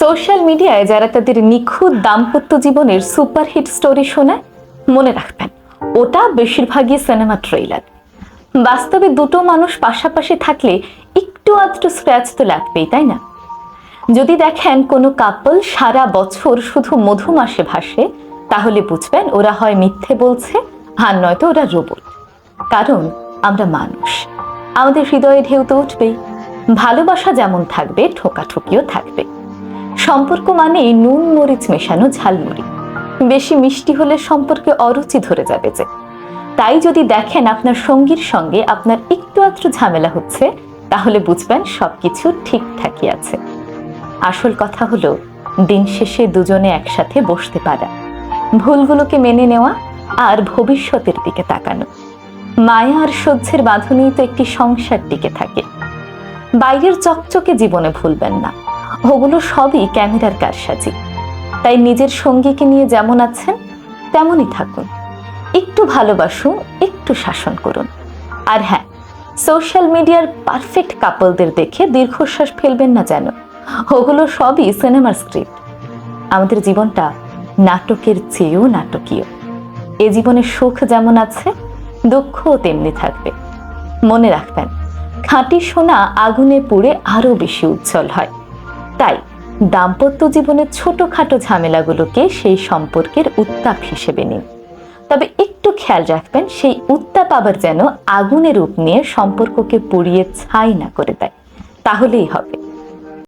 Social মিডিয়ায় যারা তাদের নিখুঁত দাম্পত্য জীবনের সুপারহিট স্টোরি শোনায়, মনে রাখবেন, ওটা বেশিরভাগই সিনেমা ট্রেইলার। বাস্তবে দুটো মানুষ পাশাপাশি থাকলে একটু আধটু স্ক্র্যাচ তো লাগবেই, তাই না? যদি দেখেন কোনো কাপল সারা বছর শুধু মধুমাসে ভাসে, তাহলে বুঝবেন ওরা হয় মিথ্যে বলছে আর নয়তো ওরা রোবট। কারণ আমরা মানুষ, আমাদের হৃদয়ে ঢেউ তো উঠবেই। ভালোবাসা যেমন থাকবে, ঠোকাঠুকিও থাকবে। সম্পর্ক মানে নুন, মরিচ মেশানো ঝালমুড়ি। বেশি মিষ্টি হলে সম্পর্কে অরুচি ধরে যাবে যে। তাই যদি দেখেন আপনার সঙ্গীর সঙ্গে আপনার একটু আধটু ঝামেলা হচ্ছে, তাহলে বুঝবেন সবকিছু ঠিকঠাকই আছে। আসল কথা হলো, দিন শেষে দুজনে একসাথে বসতে পারা। ভুলগুলোকে মেনে নেওয়া আর ভবিষ্যতের দিকে তাকানো। মায়া আর সহ্যের বাঁধনেই তো একটি সংসার টিকে থাকে। বাইরের চকচকে জীবনে ভুলবেন না। ওগুলো সবই ক্যামেরার কারসাজি। তাই নিজের সঙ্গীকে নিয়ে যেমন আছেন, তেমনই থাকুন। একটু ভালোবাসুন, একটু শাসন করুন। আর হ্যাঁ সোশ্যাল মিডিয়ার পারফেক্ট কাপলদের দেখে দীর্ঘশ্বাস ফেলবেন না যেন। ওগুলো সবই সিনেমার স্ক্রিপ্ট। আমাদের জীবনটা নাটকের চেয়েও নাটকীয়। এ জীবনে সুখ যেমন আছে, দুঃখও তেমনি থাকবে। মনে রাখবেন, খাঁটি সোনা আগুনে পুড়ে আরও বেশি উজ্জ্বল হয়। তাই দাম্পত্য জীবনের ছোটখাটো ঝামেলাগুলোকে সেই সম্পর্কের উত্তাপ হিসেবে নিন। তবে একটু খেয়াল রাখবেন, সেই উত্তাপ আবার যেন আগুনের রূপ নিয়ে সম্পর্ককে পুড়িয়ে ছাই না করে দেয়। তাহলেই হবে।